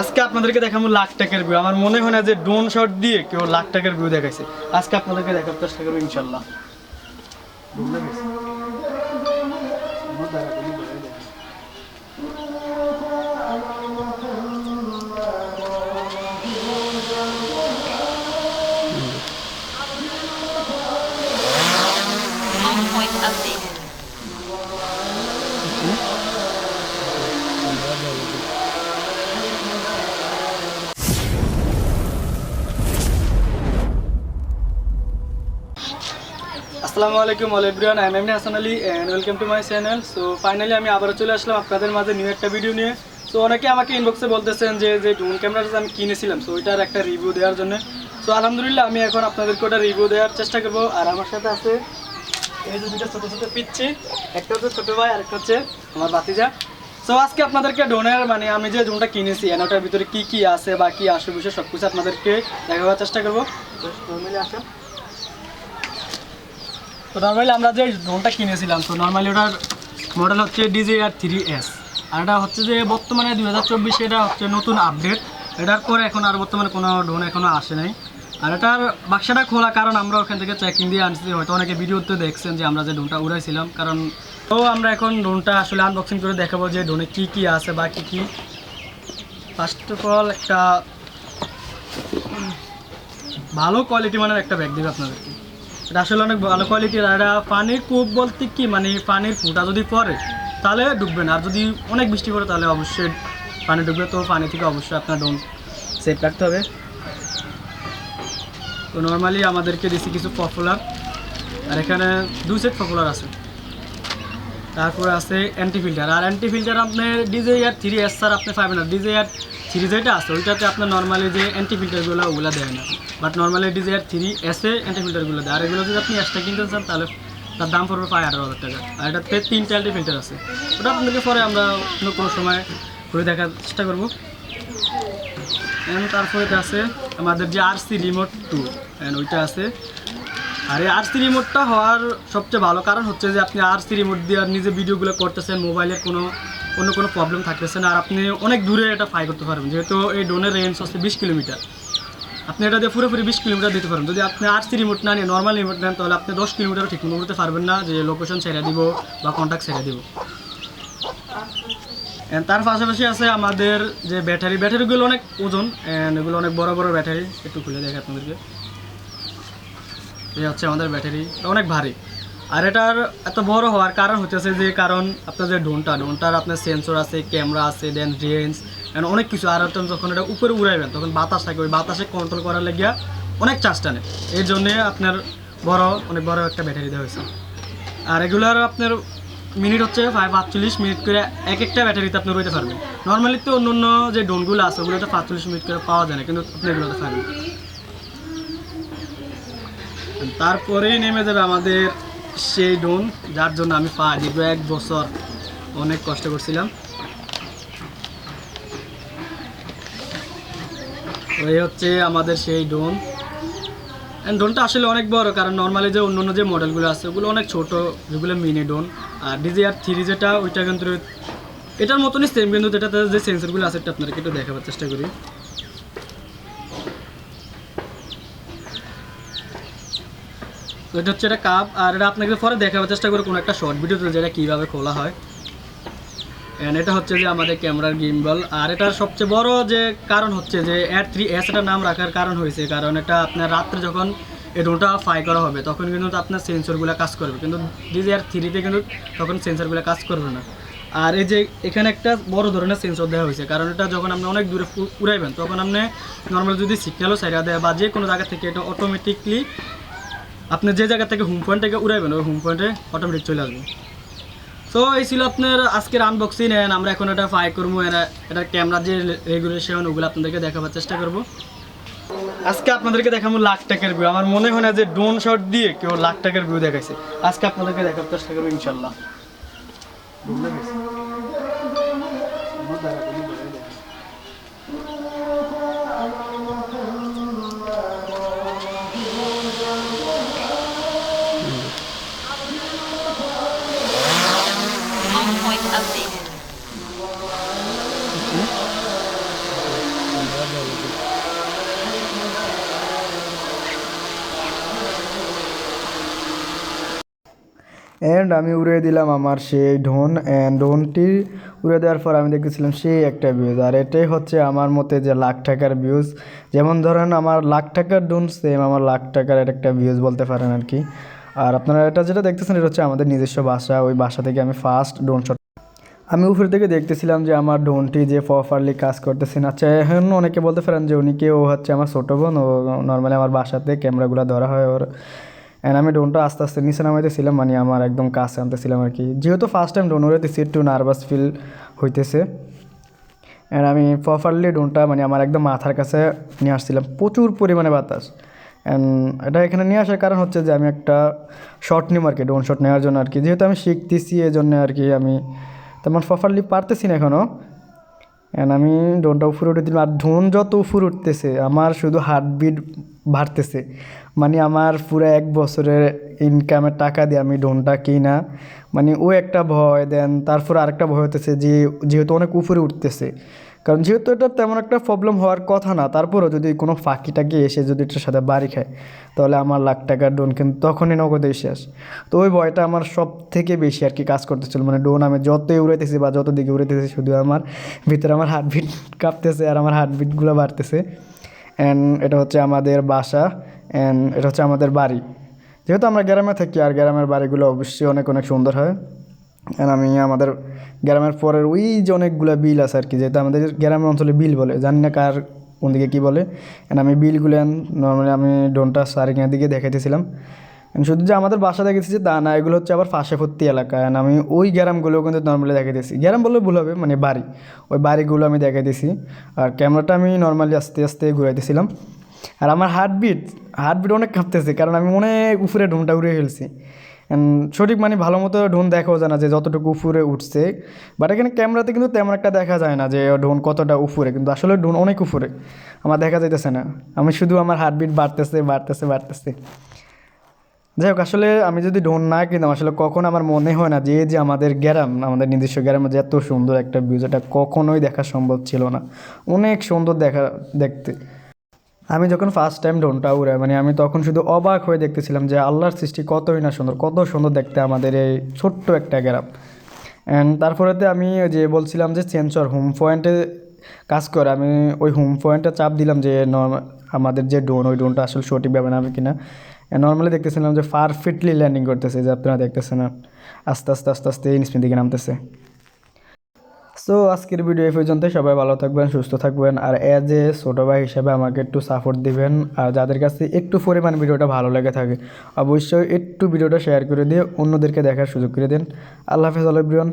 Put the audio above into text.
আজকে আপনাদেরকে দেখাবো লাখ টাকার ভিউ আমার মনে হয় না যে ড্রোন শট দিয়ে কেউ লাখ টাকার ভিউ দেখাইছে। আজকে আপনাদেরকে দেখার চেষ্টা করব ইনশাল্লাহ। আসসালামু আলাইকুম all everyone I am Hasan Ali and welcome to my channel so finally আমি আবারও চলে আসলাম আপনাদের মাঝে নিউ একটা ভিডিও নিয়ে। সো অনেকে আমাকে ইনবক্সে বলতেছেন যে যে ড্রোন ক্যামেরাটা আমি কিনেছিলাম সো ওইটার একটা রিভিউ দেওয়ার জন্য। সো আলহামদুলিল্লাহ আমি এখন আপনাদেরকে ওটা রিভিউ দেওয়ার চেষ্টা করব। আর আমার সাথে আছে, এই যে দুটো ছোটো ছোটো পিচ্ছি, একটা হচ্ছে ছোটো ভাই, আর একটা হচ্ছে আমার বাতিজা সো আজকে আপনাদেরকে ড্রোনের মানে আমি যে ড্রোনটা কিনেছি ওটার ভিতরে কী কী আছে বা কী আসে বিষয় সব কিছু আপনাদেরকে দেখাবার চেষ্টা করব। তো নর্মালি আমরা যে ড্রোনটা কিনেছিলাম, তো নর্মালি ওটার মডেল হচ্ছে ডিজে আর থ্রি এস আর এটা হচ্ছে যে বর্তমানে দুই হাজার চব্বিশে এটা হচ্ছে নতুন আপডেট এটার পরে এখন আর বর্তমানে কোনো ড্রোন এখনও আসে নাই। আর এটার বাক্সাটা খোলা কারণ আমরা ওখান থেকে চেকিং দিয়ে আনছি। হয়তো অনেকে ভিডিওতে দেখছেন যে আমরা যে ড্রোনটা উড়াইছিলাম। কারণ, তো আমরা এখন ড্রোনটা আসলে আনবক্সিং করে দেখাবো যে ড্রোনে কী কী আছে বা কী কী। ফার্স্ট অফ অল একটা ভালো কোয়ালিটি মানের একটা ব্যাগ দেবে আপনাদেরকে। আসলে অনেক ভালো কোয়ালিটির আর এটা পানির কূপ বলতে কি মানে পানির ফুটা যদি পড়ে, তাহলে ডুববে না। আর যদি অনেক বৃষ্টি পড়ে, তাহলে অবশ্যই পানি ডুববে। তো পানি থেকে অবশ্যই আপনার ডোন সেফ রাখতে হবে। তো নর্মালি আমাদেরকে দিছি কিছু পপুলার আর এখানে দুই সেট পপুলার আছে। তারপরে আছে অ্যান্টি ফিল্টার আর অ্যান্টি ফিল্টার আপনার DJI air three S sir আপনি পাবেন না। ডিজে আর থ্রি যেটা আছে, ওইটাতে আপনার নর্মালি যে অ্যান্টি ফিল্টারগুলো ওগুলো দেয় না। But normally DJI air three এসে অ্যান্টি ফিল্টারগুলো দেয়। আর এগুলো যদি আপনি এক্সট্রা কিনতে চান, তাহলে তার দাম পড়বে প্রায় আঠারো হাজার টাকা। আর এটাতে তিনটা অ্যান্টি ফিল্টার আছে। ওটা আপনাদেরকে পরে আমরা অন্য কোনো সময় করে দেখার চেষ্টা করব। তারপরে আছে আমাদের যে R C remote two and ওইটা আছে। আর এই আর সি রিমোটটা হওয়ার সবচেয়ে ভালো কারণ হচ্ছে যে আপনি আর সি রিমোট দিয়ে নিজে ভিডিওগুলো করতেছেন মোবাইলের কোনো অন্য কোনো প্রবলেম থাকতেছে না। আর আপনি অনেক দূরে এটা ফ্লাই করতে পারবেন। যেহেতু এই ড্রোনের রেঞ্জ হচ্ছে বিশ কিলোমিটার। আপনি এটা দিয়ে পুরোপুরি বিশ কিলোমিটার দিতে পারবেন। যদি আপনি সি রিমোট না নিয়ে নর্মাল রিমোট নেন, তাহলে আপনি দশ কিলোমিটার ঠিক মতো করতে পারবেন না। যে লোকেশন ছেড়ে দিব বা কন্ট্যাক্ট ছেড়ে দিব। And তার পাশাপাশি আছে আমাদের যে ব্যাটারি ব্যাটারিগুলো অনেক ওজন অ্যান্ড এগুলো অনেক বড় বড় ব্যাটারি একটু খুলে দেখে আপনাদেরকে। এই হচ্ছে আমাদের ব্যাটারি অনেক ভারী। আর এটার এত বড় হওয়ার কারণ হচ্ছে যে কারণ আপনার যে ড্রোনটা, ড্রোনটার আপনার সেন্সর আছে ক্যামেরা আছে দেন রেঞ্জ অ্যান্ড অনেক কিছু। আর যখন এটা উপরে উড়াইবেন, তখন বাতাস থাকে, ওই বাতাসে কন্ট্রোল করার লেগিয়া অনেক চার্জ টানে। এই জন্যে আপনার বড়, অনেক বড় একটা ব্যাটারি দেওয়া হয়েছে। আর এগুলোর আপনার মিনিট হচ্ছে ফাইভ আটচল্লিশ মিনিট করে এক একটা ব্যাটারিতে আপনি রইতে পারবেন। নর্মালি তো অন্য অন্য যে ড্রোনগুলো আছে, ওগুলোতে পাঁচচল্লিশ মিনিট করে পাওয়া যায় না, কিন্তু আপনি এগুলোতে পারবেন। তারপরেই নেমে যাবে আমাদের সেই ডোন যার জন্য আমি পা দীর্ঘ এক বছর অনেক কষ্ট করছিলাম। ওই হচ্ছে আমাদের সেই ডোন অ্যান্ড ড্রোনটা আসলে অনেক বড়, কারণ নর্মালি যে অন্য অন্য যে মডেলগুলো আছে, ওগুলো অনেক ছোট, যেগুলো মিনি ডোন আর ডিজিআর থ্রি যেটা, ওইটা কিন্তু এটার মতনই সেম কিন্তু এটাতে যে সেন্সরগুলো আছে, এটা আপনাদেরকে একটু দেখাবার চেষ্টা করি। এটা হচ্ছে একটা কাপ আর এটা আপনাকে পরে দেখাবার চেষ্টা করে কোনো একটা শর্ট ভিডিওতে যেটা কীভাবে খোলা হয়। অ্যান্ড এটা হচ্ছে যে আমাদের ক্যামেরার গিম্বল আর এটার সবচেয়ে বড় যে কারণ হচ্ছে যে এর থ্রি এস এটার নাম রাখার কারণ হয়েছে, কারণ এটা আপনার রাত্রে যখন এই ড্রোনটা ফ্লাই করা হবে, তখন কিন্তু আপনার সেন্সরগুলো কাজ করবে। কিন্তু ডিজিআর থ্রিতে কিন্তু তখন সেন্সরগুলো কাজ করবে না। আর এই যে এখানে একটা বড় ধরনের সেন্সর দেওয়া হয়েছে, কারণ এটা যখন আপনি অনেক দূরে উড়াইবেন, তখন আপনি নর্মাল যদি সিগন্যালও সাইডা দেয় বা যে কোনো জায়গা থেকে এটা অটোমেটিকলি আপনি যে জায়গা থেকে হোম পয়েন্ট থেকে উড়াইবেন, ওই হোম পয়েন্টে অটোমেটিক চলে আসবে। তো এই ছিল আপনার আজকের আনবক্সিং এন্ড আমরা এখন এটা ফাই করব, এরা এটা ক্যামেরার যে রেগুলেশন ওগুলো আপনাদেরকে দেখাবার চেষ্টা করব। আজকে আপনাদেরকে দেখাবো লাখ টাকার ভিউ আমার মনে হয় না যে ড্রোন শট দিয়ে কেউ লাখ টাকার ভিউ দেখাইছে। আজকে আপনাদেরকে দেখার চেষ্টা করব ইনশাল্লাহ। অ্যান্ড আমি উড়িয়ে দিলাম আমার সেই ঢোন অ্যান্ড ঢোনটি উড়ে দেওয়ার পর আমি দেখতেছিলাম সেই একটা ভিউজ আর এটাই হচ্ছে আমার মতে যে লাখ টাকার ভিউজ যেমন ধরেন আমার লাখ টাকার ডোন সেম আমার লাখ টাকার একটা ভিউজ বলতে পারেন আর কি। আর আপনারা এটা যেটা দেখতেছেন, এটা হচ্ছে আমাদের নিজস্ব বাসা। ওই বাসা থেকে আমি ফার্স্ট ডোন শট আমি উপর থেকে দেখতেছিলাম যে আমার ডোনটি যে প্রপারলি কাজ করতেছে না। আচ্ছা এখন অনেকে বলতে পারেন যে উনিকে ও হচ্ছে আমার ছোটো বোন? ও নর্মালি আমার বাসাতে ক্যামেরাগুলো ধরা হয় ওর। অ্যান্ড আমি ড্রোনটা আস্তে আস্তে নিচে নামাইতেছিলাম মানে আমার একদম কাছে আনতেছিলাম আর কি। যেহেতু ফার্স্ট টাইম ড্রোন উড়াইতেছি একটু নার্ভাস ফিল হইতেছে। অ্যান্ড আমি প্রপারলি ড্রোনটা মানে আমার একদম মাথার কাছে নিয়ে আসছিলাম। প্রচুর পরিমাণে বাতাস। অ্যান্ড এটা এখানে নিয়ে আসার কারণ হচ্ছে যে, আমি একটা শট নিব আর কি ড্রোন শট নেওয়ার জন্য আর কি। যেহেতু আমি শিখতেছি এই জন্য আর কি আমি তেমন প্রপারলি পারতেছি না এখনও অ্যান্ড আমি ডোনটা উপরে উঠে দিলাম আর ধোন যত উপরে উঠতেছে, আমার শুধু হার্টবিট বাড়তেছে। মানে আমার পুরো এক বছরের ইনকামের টাকা দিয়ে আমি ড্রোনটা কিনা। মানে ও একটা ভয় দেন তারপর আরেকটা ভয় হতেছে যে, যেহেতু অনেক উপরে উঠতেছে। কারণ যেহেতু এটা তেমন একটা প্রবলেম হওয়ার কথা না, তারপরও যদি কোনো ফাঁকি টাকি এসে যদি এটার সাথে বাড়ি খায়, তাহলে আমার লাখ টাকার ডোন কিন্তু তখনই নগদেই শেষ তো ওই ভয়টা আমার সব থেকে বেশি আর কি কাজ করতেছিল। মানে ডোন আমি যতই উড়াইতেছি বা যত দিকে উড়াইতেছি, শুধু আমার ভিতরে আমার হার্টবিট কাঁপতেছে আর আমার হার্টবিটগুলো বাড়তেছে। অ্যান্ড এটা হচ্ছে আমাদের বাসা অ্যান্ড এটা হচ্ছে আমাদের বাড়ি। যেহেতু আমরা গ্রামে থাকি, আর গ্রামের বাড়িগুলো অবশ্যই অনেক অনেক সুন্দর হয়। অ্যান্ড আমি আমাদের গ্রামের পরের ওই যে অনেকগুলো বিল আছে আর কি যেহেতু আমাদের গ্রামের অঞ্চলে বিল বলে, জানি না কার কোন দিকে কী বলে। অ্যান্ড আমি বিলগুলো নর্মালি আমি ডোনটা সারিংয়ের দিকে দেখাইতেছিলাম। শুধু যে আমাদের বাসা দেখেছি যে তা না, এগুলো হচ্ছে আবার পাশেভর্তি এলাকা। অ্যান্ড আমি ওই গ্রামগুলো কিন্তু নর্মালি দেখাইতেছি। গ্রাম বললে ভুল হবে মানে বাড়ি। ওই বাড়িগুলো আমি দেখাইতেছি। আর ক্যামেরাটা আমি নর্মালি আস্তে আস্তে ঘুরাইতেছিলাম। আর আমার হার্টবিট হার্টবিট অনেক কাঁপতেছে, কারণ আমি অনেক উপরে ডোনটা উড়ে ফেলছি। সঠিক মানে ভালো মতো ঢোন দেখাও যায় না যে যতটুকু উপরে উঠছে। বাট এখানে ক্যামেরাতে কিন্তু তেমন একটা দেখা যায় না যে ঢোন কতটা উপরে, কিন্তু আসলে ঢোন অনেক উপরে। আমার দেখা যাইতেছে না। আমি শুধু আমার হার্টবিট বাড়তেছে বাড়তেছে বাড়তেছে। যাই হোক, আসলে আমি যদি ঢোন না কিনতাম, আসলে কখন আমার মনে হয় না যে যে আমাদের গ্রাম আমাদের নিজস্ব গ্রামে যে এত সুন্দর একটা ভিউজ এটা কখনোই দেখা সম্ভব ছিল না। অনেক সুন্দর দেখা দেখতে। আমি যখন ফার্স্ট টাইম ডোনটা উড়াই মানে আমি তখন শুধু অবাক হয়ে দেখতেছিলাম যে আল্লাহর সৃষ্টি কতই না সুন্দর, কত সুন্দর দেখতে আমাদের এই ছোট্ট একটা গ্রাম। অ্যান্ড তারপরেতে আমি যে বলছিলাম যে সেন্সর হোম পয়েন্টে কাজ করে, আমি ওই হোম পয়েন্টে চাপ দিলাম যে নর্মাল আমাদের যে ড্রোন, ওই ড্রোনটা আসলে সঠিকভাবে নামে কিনা। নর্মালি দেখতেছিলাম যে পারফেক্টলি ল্যান্ডিং করতেছে, যে আপনারা দেখতেছেন না, আস্তে আস্তে আস্তে আস্তে ইনস্পিন দিকে নামতেছে। সো আজকের ভিডিও এই পর্যন্ত সবাই ভালো থাকবেন, সুস্থ থাকবেন। আর অ্যাজ এ ছোট ভাই হিসেবে আমাকে একটু সাপোর্ট দিবেন। আর যাদের কাছে একটু পরিমাণ ভিডিওটা ভালো লেগে থাকে, অবশ্যই একটু ভিডিওটা শেয়ার করে দিয়ে অন্যদেরকে দেখার সুযোগ করে দিন। আল্লাহ হাফেজ আলব্রিয়ন